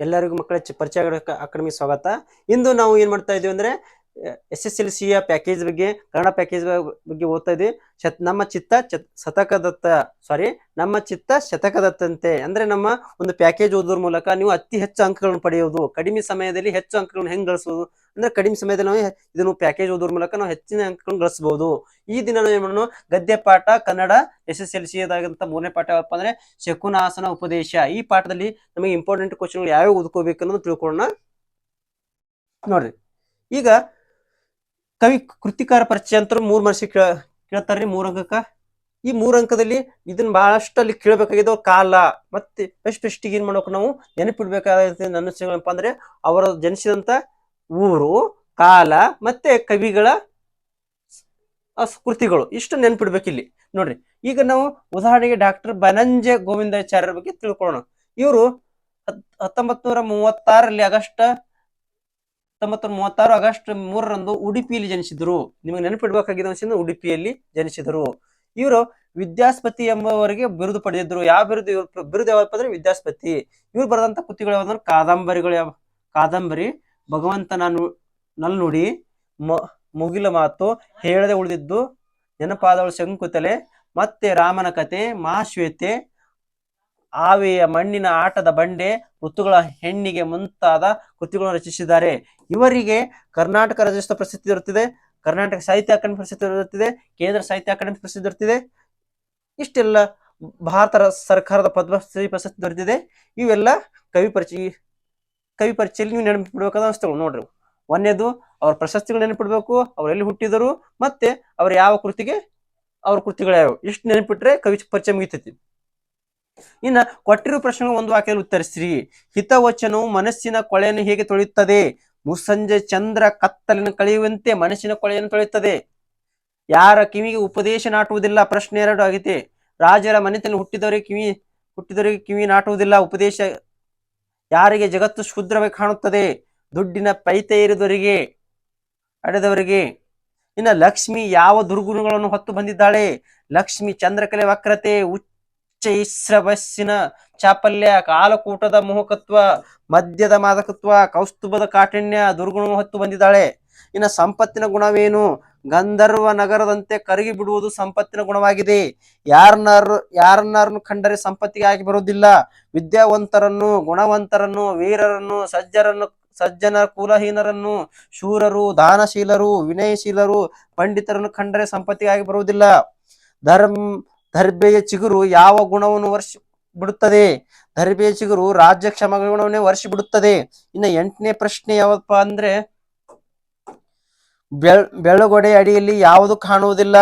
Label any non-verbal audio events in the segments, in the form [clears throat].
ಎಲ್ಲರಿಗೂ ಮಕ್ಕಳ ಪರಿಚಯ ಅಕಾಡೆಮಿ ಸ್ವಾಗತ. ಇಂದು ನಾವು ಏನ್ ಮಾಡ್ತಾ ಇದೀವಿ ಅಂದ್ರೆ ಎಸ್ ಎಸ್ ಎಲ್ ಸಿಯ ಪ್ಯಾಕೇಜ್ ಬಗ್ಗೆ, ಕನ್ನಡ ಪ್ಯಾಕೇಜ್ ಬಗ್ಗೆ ಓದ್ತಾ ಇದೀವಿ. ಶತ್, ನಮ್ಮ ಚಿತ್ತ ಚತ್, ಶತಕದತ್ತ ಸಾರಿ ನಮ್ಮ ಚಿತ್ತ ಶತಕದತ್ತಂತೆ. ಅಂದ್ರೆ ನಮ್ಮ ಒಂದು ಪ್ಯಾಕೇಜ್ ಓದೋದ್ರ ಮೂಲಕ ನೀವು ಅತಿ ಹೆಚ್ಚು ಅಂಕಗಳನ್ನು ಪಡೆಯೋದು ಕಡಿಮೆ ಸಮಯದಲ್ಲಿ ಹೆಚ್ಚು ಅಂಕಗಳನ್ನು ಹೆಂಗ್ ಗಳಿಸೋದು ಅಂದ್ರೆ ಕಡಿಮೆ ಸಮಯದಲ್ಲಿ ನಾವು ಇದನ್ನು ಪ್ಯಾಕೇಜ್ ಓದೋದ್ರ ಮೂಲಕ ನಾವು ಹೆಚ್ಚಿನ ಅಂಕಗಳನ್ನು ಗಳಿಸಬಹುದು. ಈ ದಿನ ನಾವು ಏನ್ ಮಾಡೋಣ? ಗದ್ಯ ಪಾಠ, Kannada, S S L C ಆದಂತ ಮೂರನೇ ಪಾಠ ಯಾವಪ್ಪ ಅಂದ್ರೆ ಶಕುನಾಸನ ಉಪದೇಶ. ಈ ಪಾಠದಲ್ಲಿ ನಮಗೆ ಇಂಪಾರ್ಟೆಂಟ್ ಕ್ವಶನ್ಗಳು ಯಾವ್ಯಾವ ಓದ್ಕೋಬೇಕು ಅನ್ನೋದು ತಿಳ್ಕೊಳ್ಳೋಣ. ನೋಡ್ರಿ. ಈಗ ಕವಿ ಕೃತಿಕಾರ ಪರಿಚಯ ಅಂತ ಮೂರ್ ಮನಸ್ಸಿ ಕೇಳ, ಕೇಳ್ತಾರ್ರಿ ಮೂರ್ ಅಂಕಕ್ಕ. ಈ ಮೂರ್ ಅಂಕದಲ್ಲಿ ಇದನ್ನ ಬಹಳಷ್ಟು ಅಲ್ಲಿ ಕೇಳಬೇಕಾಗಿದ್ದು ಕಾಲ ಮತ್ತೆ ಫಸ್ಟ್ ಫಸ್ಟಿಗೆ ಏನ್ ಮಾಡ್ಬೇಕು ನಾವು? ನೆನಪಿಡ್ಬೇಕಾಗುತ್ತೆ ನನ್ನ ಅಂದ್ರೆ ಅವರ ಜನಿಸಿದಂತ ಊರು, ಕಾಲ ಮತ್ತೆ ಕವಿಗಳ ಕೃತಿಗಳು. ಇಷ್ಟು ನೆನ್ಪಿಡ್ಬೇಕು ಇಲ್ಲಿ ನೋಡ್ರಿ, ಈಗ ನಾವು ಉದಾಹರಣೆಗೆ ಡಾಕ್ಟರ್ ಬನಂಜೆ ಗೋವಿಂದಾಚಾರ್ಯರ ಬಗ್ಗೆ ತಿಳ್ಕೊಳ್ಳೋಣ ಇವರು ಹತ್ತೊಂಬತ್ ನೂರ ಮೂವತ್ತಾರಲ್ಲಿ ಆಗಸ್ಟ್ ಹತ್ತೊಂಬತ್ತು ಮೂವತ್ತಾರು ಆಗಸ್ಟ್ ಮೂರರಂದು ಉಡುಪಿಯಲ್ಲಿ ಜನಿಸಿದರು. ನಿಮಗೆ ನೆನಪಿಡ್ಬೇಕಾಗಿದ್ದ ಅನಿಸಿದ್ರೆ ಉಡುಪಿಯಲ್ಲಿ ಜನಿಸಿದರು. ಇವರು ವಿದ್ಯಾಸ್ಪತಿ ಎಂಬವರಿಗೆ ಬಿರುದು ಪಡೆದಿದ್ರು. ಯಾವ ಬಿರುದು? ಬಿರುದು ಯಾವಪ್ಪ ಅಂದ್ರೆ ವಿದ್ಯಾಸ್ಪತಿ. ಇವ್ರು ಬರೆದಂತ ಕೃತಿಗಳು ಯಾವಂದ್ರೆ ಕಾದಂಬರಿಗಳು ಯಾವ ಕಾದಂಬರಿ ಭಗವಂತನ ನಾನು ನಲ್ನುಡಿ ಮುಗಿಲ ಮಾತು, ಹೇಳದೆ ಉಳಿದಿದ್ದು, ನೆನಪಾದವಳು ಶಂಕುತಲೆ, ಮತ್ತೆ ರಾಮನ ಕತೆ ಮಹಾಶ್ವೇತೆ ಆವೆಯ ಮಣ್ಣಿನ ಆಟದ ಬಂಡೆ, ಋತುಗಳ ಹೆಣ್ಣಿಗೆ ಮುಂತಾದ ಕೃತಿಗಳನ್ನು ರಚಿಸಿದ್ದಾರೆ. ಇವರಿಗೆ ಕರ್ನಾಟಕ ರಾಜ್ಯೋತ್ಸವ ಪ್ರಶಸ್ತಿ ದೊರೆತಿದೆ, ಕರ್ನಾಟಕ ಸಾಹಿತ್ಯ ಅಕಾಡೆಮಿ ಪ್ರಶಸ್ತಿ ದೊರೆತಿದೆ, ಕೇಂದ್ರ ಸಾಹಿತ್ಯ ಅಕಾಡೆಮಿ ಪ್ರಸಿದ್ಧಿ ದೊರೆತಿದೆ, ಇಷ್ಟೆಲ್ಲ ಭಾರತ ಸರ್ಕಾರದ ಪದ್ಮಶ್ರೀ ಪ್ರಶಸ್ತಿ ದೊರೆತಿದೆ. ಇವೆಲ್ಲ ಕವಿ ಪರಿಚಯ ಕವಿ ಪರಿಚಯಲ್ಲಿ ನೀವು ನೆನಪಿಡ್ಬೇಕಾದ ಅನಿಸ್ತವೆ ನೋಡ್ರಿ. ಒಂದೇದು ಅವ್ರ ಪ್ರಶಸ್ತಿಗಳು ನೆನಪಿಡ್ಬೇಕು, ಅವ್ರು ಎಲ್ಲಿ ಹುಟ್ಟಿದರು, ಮತ್ತೆ ಅವ್ರ ಯಾವ ಕೃತಿಗೆ, ಅವ್ರ ಕೃತಿಗಳು ಇಷ್ಟು ನೆನಪಿಟ್ರೆ ಕವಿ ಪರಿಚಯ ಮುಗಿತೈತಿ. ಇನ್ನ ಕೊಟ್ಟಿರೋ ಪ್ರಶ್ನೆಗಳು ಒಂದು ವಾಕ್ಯದಲ್ಲಿ ಉತ್ತರಿಸ್ರಿ. ಹಿತವಚನವು ಮನಸ್ಸಿನ ಕೊಳೆಯನ್ನು ಹೇಗೆ ತೊಳೆಯುತ್ತದೆ? ಮುಸ್ಸಂಜೆ ಚಂದ್ರ ಕತ್ತಲಿನ ಕಳೆಯುವಂತೆ ಮನಸ್ಸಿನ ಕೊಳೆಯನ್ನು ತೊಳೆಯುತ್ತದೆ. ಯಾರ ಕಿವಿಗೆ ಉಪದೇಶ ನಾಟುವುದಿಲ್ಲ? ಪ್ರಶ್ನೆ ಎರಡು ಆಗಿದೆ. ರಾಜರ ಮನೆತನ ಹುಟ್ಟಿದವರಿಗೆ ಕಿವಿ ಹುಟ್ಟಿದವರಿಗೆ ಕಿವಿ ನಾಟುವುದಿಲ್ಲ. ಉಪದೇಶ ಯಾರಿಗೆ? ಜಗತ್ತು ಶುದ್ರವಾಗಿ ಕಾಣುತ್ತದೆ. ದುಡ್ಡಿನ ಪೈತೆ ಇರಿದವರಿಗೆ ಅಡೆದವರಿಗೆ. ಇನ್ನ ಲಕ್ಷ್ಮಿ ಯಾವ ದುರ್ಗುಣಗಳನ್ನು ಹೊತ್ತು ಬಂದಿದ್ದಾಳೆ? ಲಕ್ಷ್ಮಿ ಚಂದ್ರಕಲೆ ವಕ್ರತೆ, ಉಚ್ಚ ಇಸ್ರವಸ್ಸಿನ ಚಾಪಲ್ಯ, ಕಾಲಕೂಟದ ಮೋಹಕತ್ವ ಮದ್ಯದ ಮಾದಕತ್ವ, ಕೌಸ್ತುಭದ ಕಾಠಿಣ್ಯ ದುರ್ಗುಣ ಹೊತ್ತು ಬಂದಿದ್ದಾಳೆ. ಇನ್ನು ಸಂಪತ್ತಿನ ಗುಣವೇನು? ಗಂಧರ್ವ ನಗರದಂತೆ ಕರಗಿ ಬಿಡುವುದು ಸಂಪತ್ತಿನ ಗುಣವಾಗಿದೆ. ಯಾರನ್ನಾರು ಯಾರನ್ನಾರನ್ನು ಕಂಡರೆ ಸಂಪತ್ತಿಗೆ ಆಗಿ ಬರುವುದಿಲ್ಲ. ವಿದ್ಯಾವಂತರನ್ನು, ಗುಣವಂತರನ್ನು, ವೀರರನ್ನು, ಸಜ್ಜರನ್ನು, ಸಜ್ಜನ ಕುಲಹೀನರನ್ನು, ಶೂರರು, ದಾನಶೀಲರು, ವಿನಯಶೀಲರು, ಪಂಡಿತರನ್ನು ಕಂಡರೆ ಸಂಪತ್ತಿಗೆ ಆಗಿ ಬರುವುದಿಲ್ಲ. ಧರ್ಮ ದರ್ಬೆಯ ಚಿಗುರು ಯಾವ ಗುಣವನ್ನು ವರ್ಷ ಬಿಡುತ್ತದೆ ದರ್ಬೆಯ ಚಿಗುರು ರಾಜ್ಯ ಕ್ಷಮ ಗುಣವನ್ನೇ ವರ್ಷ ಬಿಡುತ್ತದೆ ಇನ್ನು ಎಂಟನೇ ಪ್ರಶ್ನೆ ಯಾವಪ್ಪ ಅಂದ್ರೆ, ಬೆಳ್, ಬೆಳಗೊಡೆ ಅಡಿಯಲ್ಲಿ ಯಾವುದು ಕಾಣುವುದಿಲ್ಲ?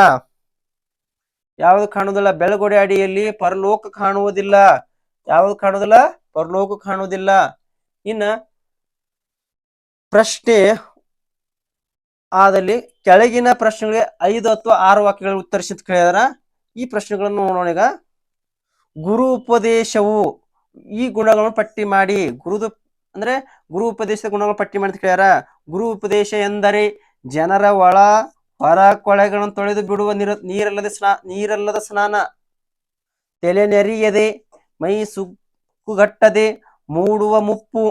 ಯಾವುದು ಕಾಣುವುದಿಲ್ಲ? ಬೆಳಗೊಡೆ ಅಡಿಯಲ್ಲಿ ಪರಲೋಕ ಕಾಣುವುದಿಲ್ಲ. ಯಾವುದು ಕಾಣುವುದಿಲ್ಲ? ಪರಲೋಕ ಕಾಣುವುದಿಲ್ಲ. ಇನ್ನ ಪ್ರಶ್ನೆ ಆದಲ್ಲಿ ಕೆಳಗಿನ ಪ್ರಶ್ನೆಗಳಿಗೆ ಐದು ಅಥವಾ ಆರು ವಾಕ್ಯಗಳು ಉತ್ತರಿಸಿದ ಕೇಳಿದಾರ. ಈ ಪ್ರಶ್ನೆಗಳನ್ನು ನೋಡೋಣ ಈಗ. ಗುರು ಉಪದೇಶವು ಈ ಗುಣಗಳನ್ನು ಪಟ್ಟಿ ಮಾಡಿ, ಗುರುದ ಅಂದ್ರೆ ಗುರು ಉಪದೇಶದ ಗುಣಗಳನ್ನು ಪಟ್ಟಿ ಮಾಡಿ ಕೇಳ್ಯಾರ. ಗುರು ಉಪದೇಶ ಎಂದರೆ ಜನರ ಒಳ ಹೊರ ಕೊಳೆಗಳನ್ನು ತೊಳೆದು ಬಿಡುವ ನೀರ, ನೀರಲ್ಲದ ಸ್ನಾ, ನೀರಲ್ಲದ ಸ್ನಾನ. ತಲೆ ನೆರಿಯದೆ, ಮೈ ಸುಕ್ಕುಗಟ್ಟದೆ, ಮೂಡುವ ಮುಪ್ಪು.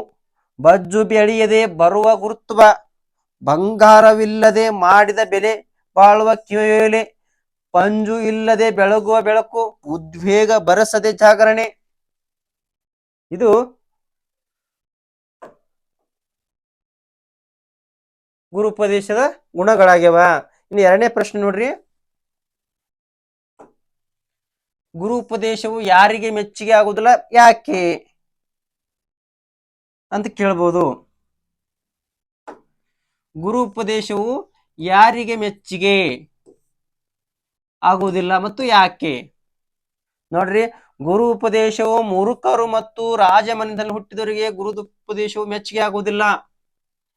ಬಜ್ಜು ಬೆಳೆಯದೆ, ಬರುವ ಗುರುತ್ವ. ಬಂಗಾರವಿಲ್ಲದೆ ಮಾಡಿದ ಬೆಲೆ ಬಾಳುವ ಕಿವಿಯೊಲೆ. ಪಂಜು ಇಲ್ಲದೆ ಬೆಳಗುವ ಬೆಳಕು ಉದ್ವೇಗ ಬರಸದೆ ಜಾಗರಣೆ. ಇದು ಗುರುಪದೇಶದ ಗುಣಗಳಾಗ್ಯವ. ಇನ್ನು ಎರಡನೇ ಪ್ರಶ್ನೆ ನೋಡ್ರಿ. ಗುರು ಉಪದೇಶವು ಯಾರಿಗೆ ಮೆಚ್ಚುಗೆ ಆಗುದಿಲ್ಲ ಯಾಕೆ ಅಂತ ಕೇಳ್ಬೋದು. ಗುರುಪದೇಶವು ಯಾರಿಗೆ ಮೆಚ್ಚುಗೆ? ಆಗುವುದಿಲ್ಲ. ಮತ್ತು ಯಾಕೆ? ನೋಡ್ರಿ, ಗುರು ಉಪದೇಶವು ಮುರುಖರು ಮತ್ತು ರಾಜಮನೆತನ ಹುಟ್ಟಿದವರಿಗೆ ಗುರು ಉಪದೇಶವು ಮೆಚ್ಚುಗೆ ಆಗುವುದಿಲ್ಲ.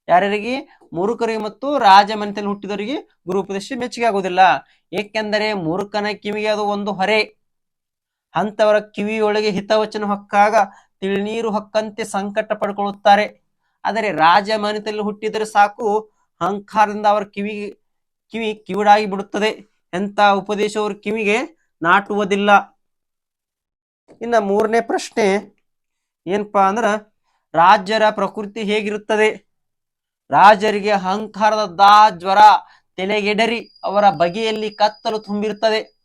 ಯಾರ್ಯಾರಿಗೆ? ಮುರುಖರಿಗೆ ಮತ್ತು ರಾಜಮನೆತನ ಹುಟ್ಟಿದವರಿಗೆ ಗುರು ಉಪದೇಶ ಮೆಚ್ಚುಗೆ ಆಗುವುದಿಲ್ಲ. ಏಕೆಂದರೆ ಮುರುಖನ ಕಿವಿಗೆ ಅದು ಒಂದು ಹೊರೆ. ಅಂತವರ ಕಿವಿಯೊಳಗೆ ಹಿತವಚನ ಹೊಕ್ಕಾಗ ತಿಳಿನೀರು ಹೊಕ್ಕಂತೆ ಸಂಕಟ ಪಡ್ಕೊಳ್ಳುತ್ತಾರೆ. ಆದರೆ ರಾಜ ಮನೆಯಲ್ಲಿ ಹುಟ್ಟಿದರೆ ಸಾಕು, ಅಹಂಕಾರದಿಂದ ಅವರ ಕಿವಿ ಕಿವಿ ಕಿವಿಡಾಗಿ ಬಿಡುತ್ತದೆ. ಎಂತ ಉಪದೇಶ ಕಿವಿಗೆ ನಾಟುವುದಿಲ್ಲ. ಇನ್ನ ಮೂರನೇ ಪ್ರಶ್ನೆ ಏನಪ್ಪಾ ಅಂದ್ರ ರಾಜ್ಯರ ಪ್ರಕೃತಿ ಹೇಗಿರುತ್ತದೆ? ರಾಜರಿಗೆ ಅಹಂಕಾರದ ದಾ ಜ್ವರ, ತಲೆಗೆಡರಿ ಅವರ ಬಗೆಯಲ್ಲಿ ಕತ್ತಲು ತುಂಬಿರುತ್ತದೆ.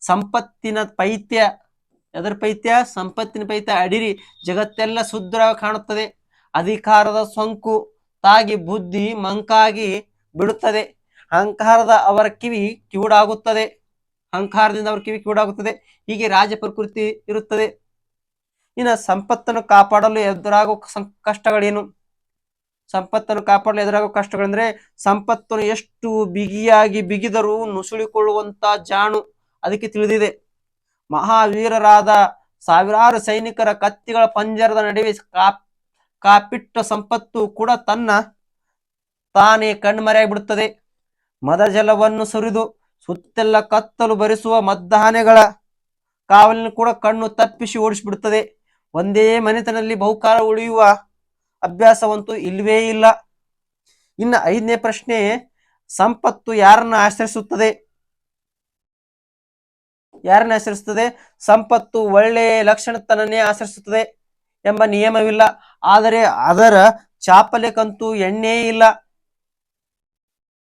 ಸಂಪತ್ತಿನ ಪೈತ್ಯ, ಎದರ ಪೈತ್ಯ? ಸಂಪತ್ತಿನ ಪೈತ್ಯ ಅಡಿರಿ, ಜಗತ್ತೆಲ್ಲ ಶುದ್ರ ಕಾಣುತ್ತದೆ. ಅಧಿಕಾರದ ಸೊಂಕು ತಾಗಿ ಬುದ್ಧಿ ಮಂಕಾಗಿ ಬಿಡುತ್ತದೆ. ಅಹಂಕಾರದ ಅವರ ಕಿವಿ ಕಿವುಡಾಗುತ್ತದೆ. ಅಹಂಕಾರದಿಂದ ಅವರ ಕಿವಿ ಕಿವುಡಾಗುತ್ತದೆ. ಹೀಗೆ ರಾಜ ಪ್ರಕೃತಿ ಇರುತ್ತದೆ. ಇನ್ನು ಸಂಪತ್ತನ್ನು ಕಾಪಾಡಲು ಎದುರಾಗುವ ಸಂ- ಕಷ್ಟಗಳೇನು? ಸಂಪತ್ತನ್ನು ಕಾಪಾಡಲು ಎದುರಾಗುವ ಕಷ್ಟಗಳೆಂದರೆ ಸಂಪತ್ತನ್ನು ಎಷ್ಟು ಬಿಗಿಯಾಗಿ ಬಿಗಿದರೂ ನುಸುಳಿಕೊಳ್ಳುವಂತ ಜಾಣು ಅದಕ್ಕೆ ತಿಳಿದಿದೆ. ಮಹಾವೀರರಾದ ಸಾವಿರಾರು ಸೈನಿಕರ ಕತ್ತಿಗಳ ಪಂಜರದ ನಡುವೆ ಕಾಪ್ ಕಾಪಿಟ್ಟ ಸಂಪತ್ತು ಕೂಡ ತನ್ನ ತಾನೇ ಕಣ್ಮರೆಯಾಗ್ಬಿಡುತ್ತದೆ ಮದಜಲವನ್ನು ಸುರಿದು ಸುತ್ತೆಲ್ಲ ಕತ್ತಲು ಬರಿಸುವ ಮದ್ದಾನೆಗಳ ಕಾವಲಿನ ಕೂಡ ಕಣ್ಣು ತಪ್ಪಿಸಿ ಓಡಿಸಿಬಿಡುತ್ತದೆ. ಒಂದೇ ಮನೆತನಲ್ಲಿ ಬಹುಕಾಲ ಉಳಿಯುವ ಅಭ್ಯಾಸವಂತೂ ಇಲ್ವೇ ಇಲ್ಲ. ಇನ್ನು ಐದನೇ ಪ್ರಶ್ನೆ, ಸಂಪತ್ತು ಯಾರನ್ನ ಆಶ್ರಯಿಸುತ್ತದೆ? ಯಾರನ್ನ ಆಚರಿಸುತ್ತದೆ ಸಂಪತ್ತು ಒಳ್ಳೆಯ ಲಕ್ಷಣತನನ್ನೇ ಆಶ್ರಯಿಸುತ್ತದೆ ಎಂಬ ನಿಯಮವಿಲ್ಲ. ಆದರೆ ಅದರ ಚಾಪಲ್ಯಕ್ಕಂತೂ ಎಣ್ಣೆ ಇಲ್ಲ.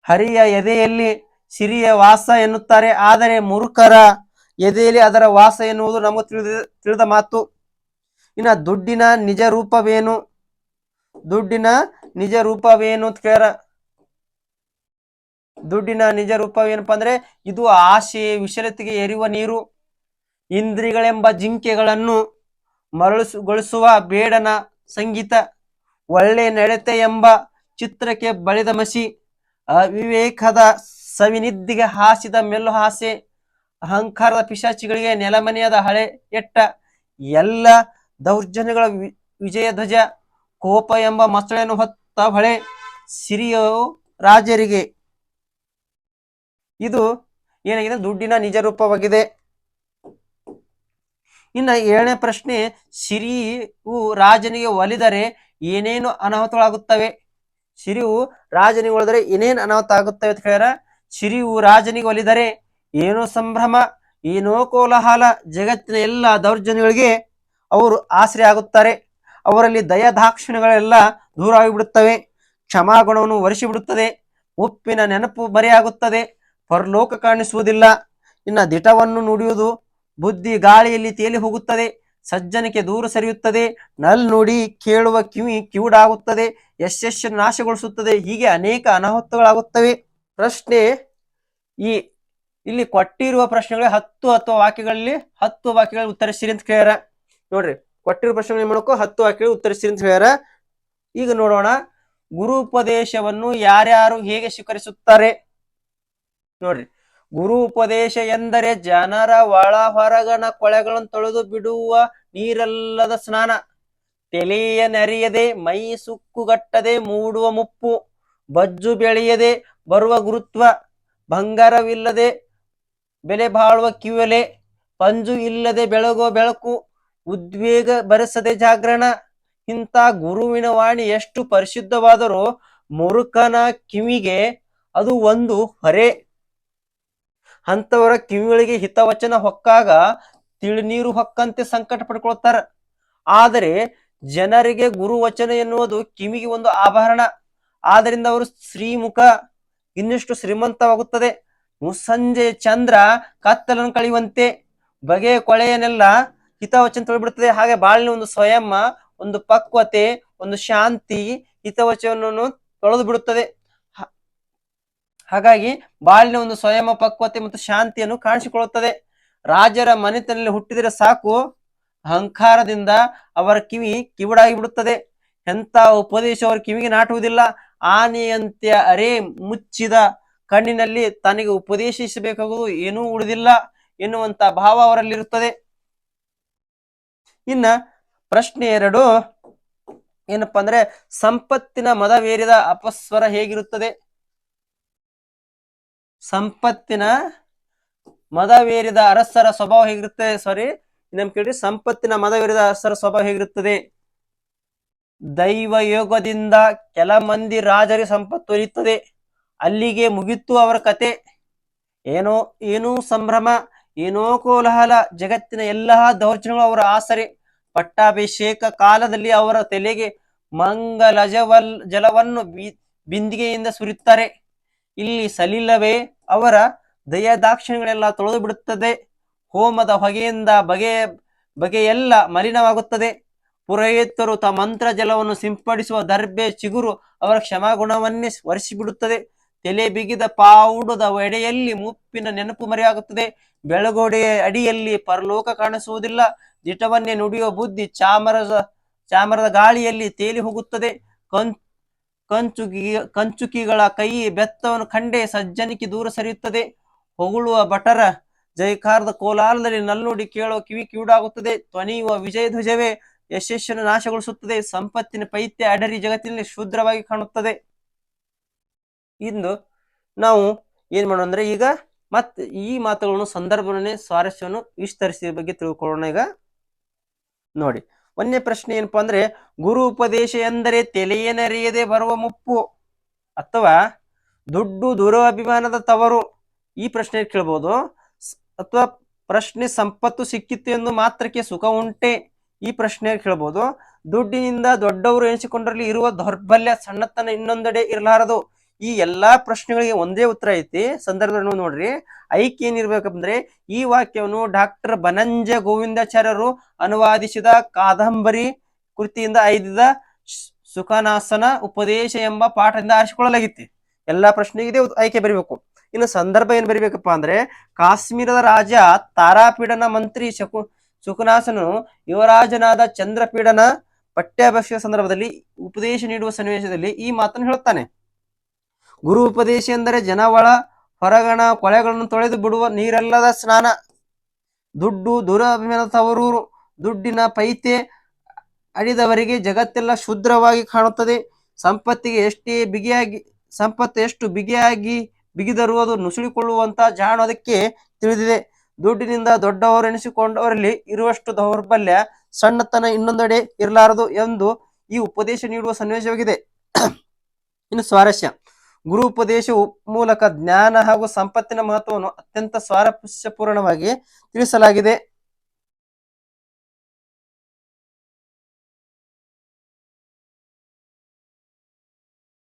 ಹರಿಯ ಎದೆಯಲ್ಲಿ ಸಿರಿಯ ವಾಸ ಎನ್ನುತ್ತಾರೆ. ಆದರೆ ಮುರುಖರ ಎದೆಯಲ್ಲಿ ಅದರ ವಾಸ ಎನ್ನುವುದು ನಮಗೆ ತಿಳಿದ ತಿಳಿದ ಮಾತು. ಇನ್ನು ದುಡ್ಡಿನ ನಿಜ ರೂಪವೇನು? ದುಡ್ಡಿನ ನಿಜ ರೂಪವೇನು ಅಂತ ಕೇಳ ದುಡ್ಡಿನ ನಿಜ ರೂಪವೇನಪ್ಪ ಅಂದ್ರೆ ಇದು ಆಶೆ ವಿಶಲತೆಗೆ ಎರಿಯುವ ನೀರು. ಇಂದ್ರಿಗಳೆಂಬ ಜಿಂಕೆಗಳನ್ನು ಮರಳುಗೊಳಿಸುವ ಬೇಡನ ಸಂಗೀತ. ಒಳ್ಳೆ ನಡತೆ ಎಂಬ ಚಿತ್ರಕ್ಕೆ ಬಳಿದ ಮಸಿ. ಅವಿವೇಕದ ಸವಿನಿದ್ದಿಗೆ ಹಾಸಿದ ಮೆಲ್ಲು ಹಾಸೆ, ಅಹಂಕಾರದ ಪಿಶಾಚಿಗಳಿಗೆ ನೆಲಮನೆಯಾದ ಹಳೆ ಎಟ್ಟ, ಎಲ್ಲ ದೌರ್ಜನ್ಯಗಳ ವಿಜಯ ಧ್ವಜ ಕೋಪ ಎಂಬ ಮಸಳೆಯನ್ನು ಹೊತ್ತ ಹೊಳೆ ಸಿರಿಯ ರಾಜರಿಗೆ. ಇದು ಏನಾಗಿದೆ? ದುಡ್ಡಿನ ನಿಜ ರೂಪವಾಗಿದೆ. ಇನ್ನ ಏಳನೇ ಪ್ರಶ್ನೆ, ಸಿರಿಯು ರಾಜನಿಗೆ ಒಲಿದರೆ ಏನೇನು ಅನಾಹುತಗಳಾಗುತ್ತವೆ? ಸಿರಿಯು ರಾಜನಿಗೆ ಒಲಿದರೆ ಅನಾಹುತ ಆಗುತ್ತವೆ ಅಂತ ಹೇಳ್ಯಾರ ಸಿರಿಯು ರಾಜನಿಗೆ ಒಲಿದರೆ ಏನೋ ಸಂಭ್ರಮ, ಏನೋ ಕೋಲಾಹಲ, ಜಗತ್ತಿನ ಎಲ್ಲ ದೌರ್ಜನ್ಯಗಳಿಗೆ ಅವರು ಆಸರೆ ಆಗುತ್ತಾರೆ. ಅವರಲ್ಲಿ ದಯದಾಕ್ಷಿಣ್ಯಗಳೆಲ್ಲ ದೂರ ಆಗಿಬಿಡುತ್ತವೆ ಕ್ಷಮಾಗುಣವನ್ನು ಒರೆಸಿಬಿಡುತ್ತದೆ. ಉಪ್ಪಿನ ನೆನಪು ಬರೆಯಾಗುತ್ತದೆ ಪರಲೋಕ ಕಾಣಿಸುವುದಿಲ್ಲ. ಇನ್ನ ದಿಟವನ್ನು ನುಡಿಯುವುದು ಬುದ್ಧಿ ಗಾಳಿಯಲ್ಲಿ ತೇಲಿ ಹೋಗುತ್ತದೆ. ಸಜ್ಜನಿಕೆ ದೂರ ಸರಿಯುತ್ತದೆ, ನಲ್ ನುಡಿ ಕೇಳುವ ಕಿವಿ ಕಿವುಡಾಗುತ್ತದೆ ಯಶಸ್ಸು ನಾಶಗೊಳಿಸುತ್ತದೆ, ಹೀಗೆ ಅನೇಕ ಅನಾಹುತಗಳಾಗುತ್ತವೆ. ಪ್ರಶ್ನೆ ಈ, ಇಲ್ಲಿ ಕೊಟ್ಟಿರುವ ಪ್ರಶ್ನೆಗಳಿಗೆ ಹತ್ತು ಅಥವಾ ವಾಕ್ಯಗಳಲ್ಲಿ ಹತ್ತು ವಾಕ್ಯಗಳಲ್ಲಿ ಉತ್ತರಿಸಿರಿ ಅಂತ ಕೇಳ್ಯಾರ. ನೋಡ್ರಿ, ಕೊಟ್ಟಿರುವ ಪ್ರಶ್ನೆಗಳು ಏನ್ ಹತ್ತು ವಾಕ್ಯಗಳು ಉತ್ತರಿಸಿರಿ ಅಂತ ಹೇಳ್ಯಾರ. ಈಗ ನೋಡೋಣ, ಗುರುಪದೇಶವನ್ನು ಯಾರ್ಯಾರು ಹೇಗೆ ಸ್ವೀಕರಿಸುತ್ತಾರೆ? ನೋಡ್ರಿ ಗುರು ಉಪದೇಶ ಎಂದರೆ ಜನರ ಒಳ ಹೊರಗನ ಕೊಳೆಗಳನ್ನು ತೊಳೆದು ಬಿಡುವ ನೀರಲ್ಲದ ಸ್ನಾನ. ತೆಲೆಯ ನೆರೆಯದೆ, ಮೈ ಸುಕ್ಕುಗಟ್ಟದೆ ಮೂಡುವ ಮುಪ್ಪು. ಬಜ್ಜು ಬೆಳೆಯದೆ ಬರುವ ಗುರುತ್ವ. ಬಂಗಾರವಿಲ್ಲದೆ ಬೆಲೆ ಬಾಳುವ ಕಿವಲೆ ಪಂಜು ಇಲ್ಲದೆ ಬೆಳಗುವ ಬೆಳಕು. ಉದ್ವೇಗ ಬರೆಸದೆ ಜಾಗರಣ. ಇಂಥ ಗುರುವಿನ ವಾಣಿ ಎಷ್ಟು ಪರಿಶುದ್ಧವಾದರೂ ಮುರುಕನ ಕಿವಿಗೆ ಅದು ಒಂದು ಹೊರೆ. ಅಂತವರ ಕಿವಿಗಳಿಗೆ ಹಿತವಚನ ಹೊಕ್ಕಾಗ ತಿಳಿನೀರು ಹೊಕ್ಕಂತೆ ಸಂಕಟ ಪಡ್ಕೊಳ್ತಾರ. ಆದರೆ ಜನರಿಗೆ ಗುರುವಚನ ಎನ್ನುವುದು ಕಿವಿಗೆ ಒಂದು ಆಭರಣ. ಆದ್ದರಿಂದ ಅವರು ಶ್ರೀಮುಖ, ಇನ್ನಷ್ಟು ಶ್ರೀಮಂತವಾಗುತ್ತದೆ. ಮುಸ್ಸಂಜೆ ಚಂದ್ರ ಕತ್ತಲನ್ನು ಕಳೆಯುವಂತೆ ಬಗೆಯ ಕೊಳೆಯನ್ನೆಲ್ಲ ಹಿತವಚನ ತೊಳಿಬಿಡುತ್ತದೆ ಹಾಗೆ ಬಾಳಿನ ಒಂದು ಸ್ವಯಂ, ಒಂದು ಪಕ್ವತೆ, ಒಂದು ಶಾಂತಿ ಹಿತವಚನವನ್ನು ತೊಳೆದು ಬಿಡುತ್ತದೆ ಹಾಗಾಗಿ ಬಾಳಿನ ಒಂದು ಸ್ವಯಂ ಪಕ್ವತೆ ಮತ್ತು ಶಾಂತಿಯನ್ನು ಕಾಣಿಸಿಕೊಳ್ಳುತ್ತದೆ. ರಾಜರ ಮನೆತನಲ್ಲಿ ಹುಟ್ಟಿದರೆ ಸಾಕು. ಅಹಂಕಾರದಿಂದ ಅವರ ಕಿವಿ ಕಿವಿಡಾಗಿ ಬಿಡುತ್ತದೆ. ಎಂತ ಉಪದೇಶ ಅವರ ಕಿವಿಗೆ ನಾಟುವುದಿಲ್ಲ. ಆನೆಯಂತೆ ಅರೆ ಮುಚ್ಚಿದ ಕಣ್ಣಿನಲ್ಲಿ ತನಗೆ ಉಪದೇಶಿಸಬೇಕಾಗುವುದು ಏನೂ ಉಳಿದಿಲ್ಲ ಎನ್ನುವಂತ ಭಾವ ಅವರಲ್ಲಿರುತ್ತದೆ. ಇನ್ನ ಪ್ರಶ್ನೆ ಎರಡು. ಏನಪ್ಪಾ ಅಂದ್ರೆ, ಸಂಪತ್ತಿನ ಮದವೇರಿದ ಅಪಸ್ವರ ಹೇಗಿರುತ್ತದೆ? ಸಂಪತ್ತಿನ ಮದವೇರಿದ ಅರಸರ ಸ್ವಭಾವ ಹೇಗಿರುತ್ತೆ? ಸಾರಿ ನಮ್ ಕೇಳಿ ಸಂಪತ್ತಿನ ಮದವೇರಿದ ಅರಸರ ಸ್ವಭಾವ ಹೇಗಿರುತ್ತದೆ? ದೈವ ಯೋಗದಿಂದ ಕೆಲ ಮಂದಿ ರಾಜರಿ ಸಂಪತ್ತು ಒಲಿಯುತ್ತದೆ. ಅಲ್ಲಿಗೆ ಮುಗಿತು ಅವರ ಕತೆ. ಏನೋ ಏನೋ ಸಂಭ್ರಮ, ಏನೋ ಕೋಲಾಹಲ, ಜಗತ್ತಿನ ಎಲ್ಲ ದೌರ್ಜನ್ಯಗಳು ಅವರ ಆಸರೆ. ಪಟ್ಟಾಭಿಷೇಕ ಕಾಲದಲ್ಲಿ ಅವರ ತಲೆಗೆ ಮಂಗಲಜವಲ್, ಜಲವನ್ನು ಬಿಂದಿಗೆಯಿಂದ ಸುರಿಯುತ್ತಾರೆ. ಇಲ್ಲಿ ಸಲಿಲ್ಲವೇ ಅವರ ದಯದಾಕ್ಷಿಣ್ಯಗಳೆಲ್ಲ ತೊಳೆದು ಬಿಡುತ್ತದೆ ಹೋಮದ ಹೊಗೆಯಿಂದ ಬಗೆ, ಬಗೆಯೆಲ್ಲ ಮಲಿನವಾಗುತ್ತದೆ. ಪುರೋಹಿತರು ತ ಮಂತ್ರ ಜಲವನ್ನು ಸಿಂಪಡಿಸುವ ದರ್ಬೆ ಚಿಗುರು ಅವರ ಕ್ಷಮಾಗುಣವನ್ನೇ ಒರೆಸಿಬಿಡುತ್ತದೆ ತಲೆ ಬಿಗಿದ ಪಾವುಡದ ಎಡೆಯಲ್ಲಿ ಮುಪ್ಪಿನ ನೆನಪು ಮರೆಯಾಗುತ್ತದೆ. ಬೆಳಗೋಡೆಯ ಅಡಿಯಲ್ಲಿ ಪರಲೋಕ ಕಾಣಿಸುವುದಿಲ್ಲ. ದಿಟವನ್ನೇ ನುಡಿಯುವ ಬುದ್ಧಿ ಚಾಮರದ ಚಾಮರದ ಗಾಳಿಯಲ್ಲಿ ತೇಲಿ ಹೋಗುತ್ತದೆ. ಕಂ ಕಂಚುಕಿ ಕಂಚುಕಿಗಳ ಕೈ ಬೆತ್ತವನ್ನು ಕಂಡೇ ಸಜ್ಜನಿಕೆ ದೂರ ಸರಿಯುತ್ತದೆ. ಹೊಗಳುವ ಭಟರ ಜೈಕಾರದ ಕೋಲಾಲದಲ್ಲಿ ನಲ್ಲುಡಿ ಕೇಳುವ ಕಿವಿ ಕಿವುಡಾಗುತ್ತದೆ. ತ್ವನಿಯುವ ವಿಜಯ ಧ್ವಜವೇ ಯಶಸ್ಸನ್ನು ನಾಶಗೊಳಿಸುತ್ತದೆ. ಸಂಪತ್ತಿನ ಪೈತ್ಯ ಅಡರಿ ಜಗತ್ತಿನಲ್ಲಿ ಶೂದ್ರವಾಗಿ ಕಾಣುತ್ತದೆ. ಇಂದು ನಾವು ಏನ್ ಮಾಡೋಣ ಅಂದ್ರೆ ಈಗ ಮತ್ತೆ ಈ ಮಾತುಗಳನ್ನು, ಸಂದರ್ಭವನ್ನೇ ಸ್ವಾರಸ್ಯವನ್ನು ವಿಸ್ತರಿಸಿದ ಬಗ್ಗೆ ತಿಳ್ಕೊಳ್ಳೋಣ ಈಗ. ನೋಡಿ. ಒಂದನೇ ಪ್ರಶ್ನೆ ಏನಪ್ಪಾ ಅಂದ್ರೆ, ಗುರು ಉಪದೇಶ ಎಂದರೆ ತೆಲೆಯನರಿಯದೆ ಬರುವ ಮುಪ್ಪು ಅಥವಾ ದುಡ್ಡು ದುರಭಿಮಾನದ ತವರು? ಈ ಪ್ರಶ್ನೆ ಕೇಳ್ಬೋದು. ಅಥವಾ ಪ್ರಶ್ನೆ ಸಂಪತ್ತು ಸಿಕ್ಕಿತ್ತು ಎಂದು ಮಾತ್ರಕ್ಕೆ ಸುಖ ಉಂಟೆ? ಈ ಪ್ರಶ್ನೆ ಕೇಳ್ಬೋದು. ದುಡ್ಡಿನಿಂದ ದೊಡ್ಡವರು ಎನಿಸಿಕೊಂಡರಲ್ಲಿ ಇರುವ ದೌರ್ಬಲ್ಯ ಸಣ್ಣತನ ಇನ್ನೊಂದೆಡೆ ಇರಲಾರದು. ಈ ಎಲ್ಲಾ ಪ್ರಶ್ನೆಗಳಿಗೆ ಒಂದೇ ಉತ್ತರ ಐತಿ. ಸಂದರ್ಭವನ್ನು ನೋಡ್ರಿ ಐಕ್ ಏನಿರ್ಬೇಕಂದ್ರೆ ಈ ವಾಕ್ಯವನ್ನು ಡಾಕ್ಟರ್ ಬನಂಜ ಗೋವಿಂದಾಚಾರ್ಯರು ಅನುವಾದಿಸಿದ ಕಾದಂಬರಿ ಕೃತಿಯಿಂದ ಐದಿದ ಸುಖನಾಸನ ಉಪದೇಶ ಎಂಬ ಪಾಠದಿಂದ ಆರಿಸಿಕೊಳ್ಳಲಾಗಿತ್ತು. ಎಲ್ಲಾ ಪ್ರಶ್ನೆಗೆ ಆಯ್ಕೆ ಬರಿಬೇಕು. ಇನ್ನು ಸಂದರ್ಭ ಏನ್ ಬರಿಬೇಕಪ್ಪ ಅಂದ್ರೆ, ಕಾಶ್ಮೀರದ ರಾಜ ತಾರಾಪೀಡನ ಮಂತ್ರಿ ಶಕು ಸುಖನಾಸನು ಯುವರಾಜನಾದ ಚಂದ್ರಪೀಡನ ಪಟ್ಟಾಭಿಷೇಕ ಸಂದರ್ಭದಲ್ಲಿ ಉಪದೇಶ ನೀಡುವ ಸನ್ನಿವೇಶದಲ್ಲಿ ಈ ಮಾತನ್ನು ಹೇಳುತ್ತಾನೆ. ಗುರು ಉಪದೇಶ ಎಂದರೆ ಜನವಳ, ಹೊರಗಣ, ಕೊಳೆಗಳನ್ನು ತೊಳೆದು ಬಿಡುವ ನೀರಲ್ಲದ ಸ್ನಾನ. ದುಡ್ಡು, ದುರಭಿಮಾನ ತವರೂರು. ದುಡ್ಡಿನ ಪೈತೆ ಅಡಿದವರಿಗೆ ಜಗತ್ತೆಲ್ಲ ಶುದ್ರವಾಗಿ ಕಾಣುತ್ತದೆ. ಸಂಪತ್ತಿಗೆ ಎಷ್ಟೇ ಬಿಗಿಯಾಗಿ, ಸಂಪತ್ತು ಎಷ್ಟು ಬಿಗಿಯಾಗಿ ಬಿಗಿದರೂ ಅದು ನುಸುಳಿಕೊಳ್ಳುವಂತ ಜಾಣ ಅದಕ್ಕೆ ತಿಳಿದಿದೆ. ದುಡ್ಡಿನಿಂದ ದೊಡ್ಡವರು ಎನಿಸಿಕೊಂಡವರಲ್ಲಿ ಇರುವಷ್ಟು ದೌರ್ಬಲ್ಯ ಸಣ್ಣತನ ಇನ್ನೊಂದೆಡೆ ಇರಲಾರದು ಎಂದು ಈ ಉಪದೇಶ ನೀಡುವ ಸನ್ನಿವೇಶವಾಗಿದೆ. [clears throat] ಇನ್ನು ಸ್ವಾರಸ್ಯ. ಗುರು ಉಪದೇಶವು ಮೂಲಕ ಜ್ಞಾನ ಹಾಗೂ ಸಂಪತ್ತಿನ ಮಹತ್ವವನ್ನು ಅತ್ಯಂತ ಸ್ವಾರಸ್ಯಪೂರ್ಣವಾಗಿ ತಿಳಿಸಲಾಗಿದೆ.